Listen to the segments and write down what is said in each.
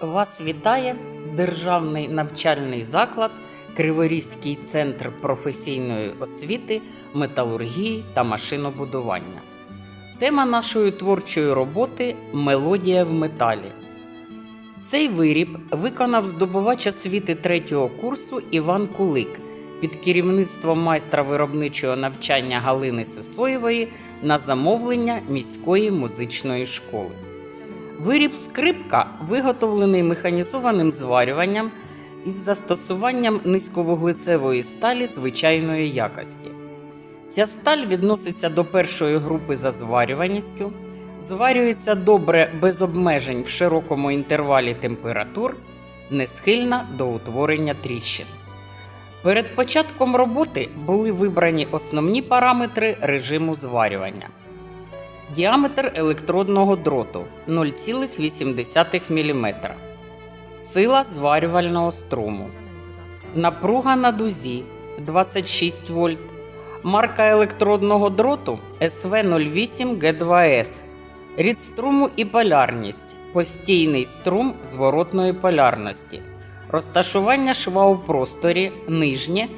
Вас вітає Державний навчальний заклад Криворізький центр професійної освіти, металургії та машинобудування. Тема нашої творчої роботи Мелодія в металі. Цей виріб виконав здобувач освіти третього курсу Іван Кулик під керівництвом майстра виробничого навчання Галини Сисоєвої на замовлення міської музичної школи. Виріб скрипка виготовлений механізованим зварюванням із застосуванням низьковуглецевої сталі звичайної якості. Ця сталь відноситься до першої групи за зварюваністю, зварюється добре без обмежень в широкому інтервалі температур, не схильна до утворення тріщин. Перед початком роботи були вибрані основні параметри режиму зварювання. Діаметр електродного дроту 0,8 мм. Сила зварювального струму. Напруга на дузі 26 вольт. Марка електродного дроту СВ08 Г2С. Рід струму і полярність. Постійний струм зворотної полярності. Розташування шва у просторі нижнє.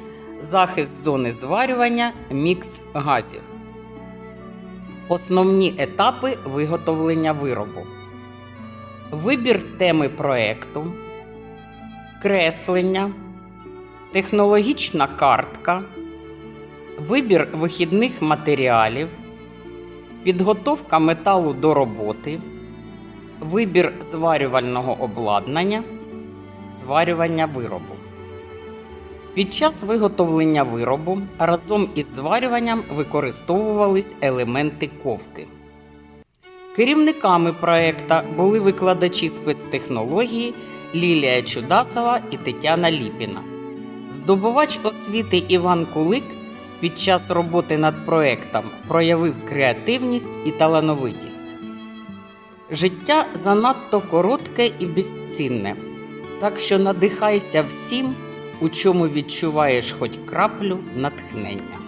Захист зони зварювання, мікс газів. Основні етапи виготовлення виробу. Вибір теми проекту, креслення, технологічна картка, вибір вихідних матеріалів, підготовка металу до роботи, вибір зварювального обладнання, зварювання виробу. Під час виготовлення виробу разом із зварюванням використовувались елементи ковки. Керівниками проекта були викладачі спецтехнології Лілія Чудасова і Тетяна Ліпіна. Здобувач освіти Іван Кулик під час роботи над проектом проявив креативність і талановитість. Життя занадто коротке і безцінне, так що надихайся всім, у чому відчуваєш хоч краплю натхнення.